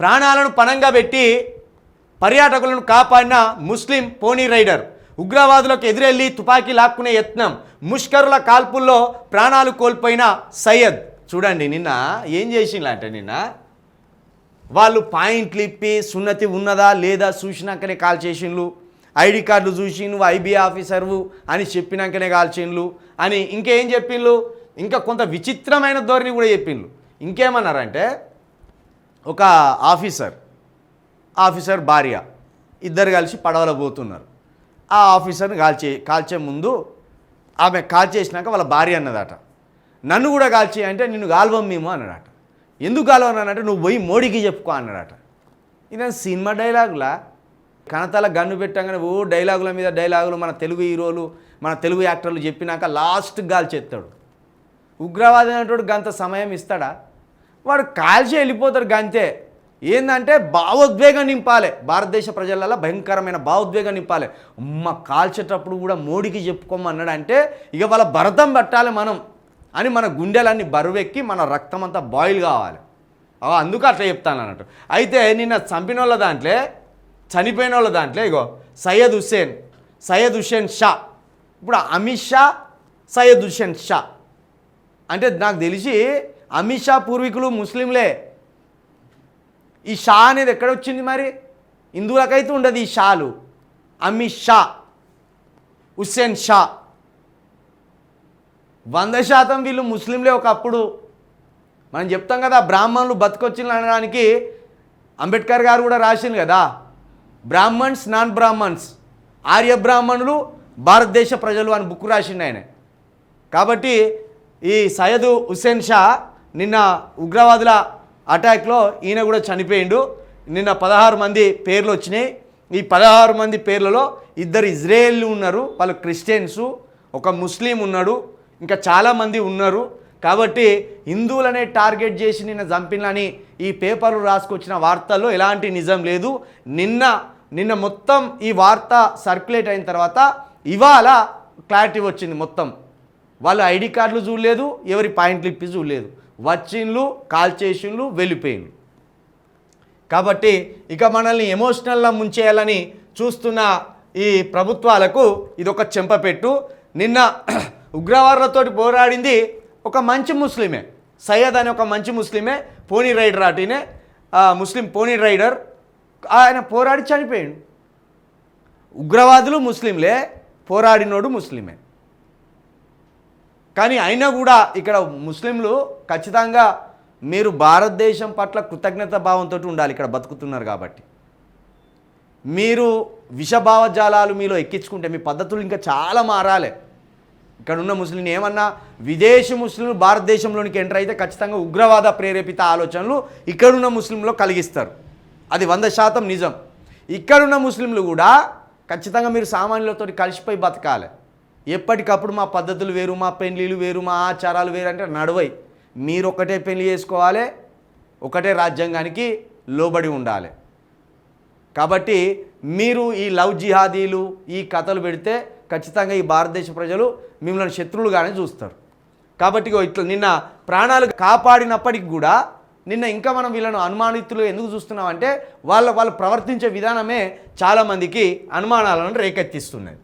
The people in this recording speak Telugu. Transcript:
ప్రాణాలను పణంగా పెట్టి పర్యాటకులను కాపాడిన ముస్లిం పోనీ రైడర్. ఉగ్రవాదులకు ఎదురెళ్ళి తుపాకీ లాక్కునే యత్నం. ముష్కరుల కాల్పుల్లో ప్రాణాలు కోల్పోయిన సయ్యద్. చూడండి నిన్న ఏం చేసిండ్లంటే నిన్న వాళ్ళు పాయింట్లు ఇప్పి సున్నతి ఉన్నదా లేదా చూసినాకనే కాల్ చేసిండ్లు. ఐడి కార్డు చూసి నువ్వు ఐబీ ఆఫీసర్వు అని చెప్పినాకనే కాల్చిండ్లు అని ఇంకేం చెప్పిండ్లు? ఇంకా కొంత విచిత్రమైన ధోరణి కూడా చెప్పిండ్లు. ఇంకేమన్నారంటే ఒక ఆఫీసర్ ఆఫీసర్ భార్య ఇద్దరు కలిసి పడవలో పోతున్నారు. ఆ ఆఫీసర్ని కాల్చే కాల్చే ముందు ఆమె కాల్చేసినాక వాళ్ళ భార్య అన్నదట. నన్ను కూడా కాల్చే అంటే నిన్ను కాల్వం మేము అన్నాడట ఎందుకు కాల్వన్నానంటే నువ్వు పోయి మోడీకి చెప్పుకో అన్నాడట ఇది సినిమా డైలాగులా? కనతల గన్ను పెట్టగానే ఓ డైలాగుల మీద డైలాగులు మన తెలుగు హీరోలు మన తెలుగు యాక్టర్లు చెప్పినాక లాస్ట్ గాల్చేస్తాడు ఉగ్రవాది అనేటోడు గంత సమయం ఇస్తాడా? వాడు కాల్చి వెళ్ళిపోతారు గంతే ఏంటంటే భావోద్వేగం నింపాలి. భారతదేశ ప్రజలలో భయంకరమైన భావోద్వేగం నింపాలి. అమ్మ కాల్చేటప్పుడు కూడా మోడీకి చెప్పుకోమన్నాడు అంటే ఇక వాళ్ళ భరతం పట్టాలి మనం అని మన గుండెలన్నీ బరువెక్కి మన రక్తం అంతా బాయిల్ కావాలి. అవ అందుకు అట్లా చెప్తాను అన్నట్టు. అయితే నిన్న చంపిన వాళ్ళ దాంట్లో చనిపోయిన వాళ్ళ దాంట్లో ఇగో సయ్యద్ హుస్సేన్ సయ్యద్ హుస్సేన్ షా. ఇప్పుడు అమిత్ షా సయ్యద్ హుస్సేన్ షా. అంటే నాకు తెలిసి అమిత్ షా పూర్వీకులు ముస్లింలే. ఈ షా అనేది ఎక్కడ వచ్చింది మరి? హిందువులకైతే ఉండదు ఈ షాలు. అమిత్ షా హుస్సేన్ షా. వంద శాతం వీళ్ళు ముస్లింలే ఒకప్పుడు. మనం చెప్తాం కదా బ్రాహ్మణులు బతుకొచ్చింది అనడానికి అంబేద్కర్ గారు కూడా రాసింది కదా. బ్రాహ్మణ్స్ నాన్ బ్రాహ్మణ్స్. ఆర్య బ్రాహ్మణులు భారతదేశ ప్రజలు అని బుక్ రాసిండు ఆయన. కాబట్టి ఈ సయ్యద్ హుస్సేన్ షా నిన్న ఉగ్రవాదుల అటాక్లో ఈయన కూడా చనిపోయిండు. నిన్న పదహారు మంది పేర్లు వచ్చినాయి. ఈ పదహారు మంది పేర్లలో ఇద్దరు ఇజ్రాయేల్ ఉన్నారు వాళ్ళు క్రిస్టియన్సు ఒక ముస్లిం ఉన్నాడు ఇంకా చాలామంది ఉన్నారు. కాబట్టి హిందువులనే టార్గెట్ చేసి నిన్న చంపినని ఈ పేపర్లు రాసుకొచ్చిన వార్తల్లో ఎలాంటి నిజం లేదు. నిన్న నిన్న మొత్తం ఈ వార్త సర్క్యులేట్ అయిన తర్వాత ఇవాళ క్లారిటీ వచ్చింది మొత్తం. వాళ్ళు ఐడి కార్డులు చూడలేదు ఎవరి పాయింట్లు ఇప్పి చూడలేదు. వచ్చిండ్లు కాల్ చేసిండ్లు వెళ్ళిపోయిండ్లు కాబట్టి ఇక మనల్ని ఎమోషనల్గా ముంచేయాలని చూస్తున్న ఈ ప్రభుత్వాలకు ఇది ఒక చెంపపెట్టు నిన్న ఉగ్రవాదులతోటి పోరాడింది ఒక మంచి ముస్లిమే. సయ్యద్ అనే ఒక మంచి ముస్లిమే పోనీ రైడర్ అటునే ముస్లిం పోనీ రైడర్ ఆయన పోరాడి చనిపోయాడు. ఉగ్రవాదులు ముస్లింలే పోరాడినోడు ముస్లిమే. కానీ అయినా కూడా ఇక్కడ ముస్లింలు ఖచ్చితంగా మీరు భారతదేశం పట్ల కృతజ్ఞత భావంతో ఉండాలి ఇక్కడ బతుకుతున్నారు కాబట్టి. మీరు విషభావజాలాలు మీలో ఎక్కించుకుంటే మీ పద్ధతులు ఇంకా చాలా మారాలి. ఇక్కడ ఉన్న ముస్లిం ఏమన్నా విదేశీ ముస్లింలు భారతదేశంలోనికి ఎంటర్ అయితే ఖచ్చితంగా ఉగ్రవాద ప్రేరేపిత ఆలోచనలు ఇక్కడున్న ముస్లింలో కలిగిస్తారు. అది వంద శాతం నిజం. ఇక్కడున్న ముస్లింలు కూడా ఖచ్చితంగా మీరు సామాన్యులతో కలిసిపోయి బతకాలి. ఎప్పటికప్పుడు మా పద్ధతులు వేరు మా పెళ్ళిళ్ళు వేరు మా ఆచారాలు వేరు అంటే నడవై. మీరు ఒకటే పెళ్ళి చేసుకోవాలి ఒకటే రాజ్యాంగానికి లోబడి ఉండాలి. కాబట్టి మీరు ఈ లవ్ జిహాదీలు ఈ కథలు పెడితే ఖచ్చితంగా ఈ భారతదేశ ప్రజలు మిమ్మల్ని శత్రువులుగానే చూస్తారు. కాబట్టి ఇట్లా నిన్న ప్రాణాలు కాపాడినప్పటికి కూడా నిన్న ఇంకా మనం వీళ్ళను అనుమానితులు ఎందుకు చూస్తున్నామంటే వాళ్ళ వాళ్ళు ప్రవర్తించే విధానమే చాలామందికి అనుమానాలను రేకెత్తిస్తున్నది.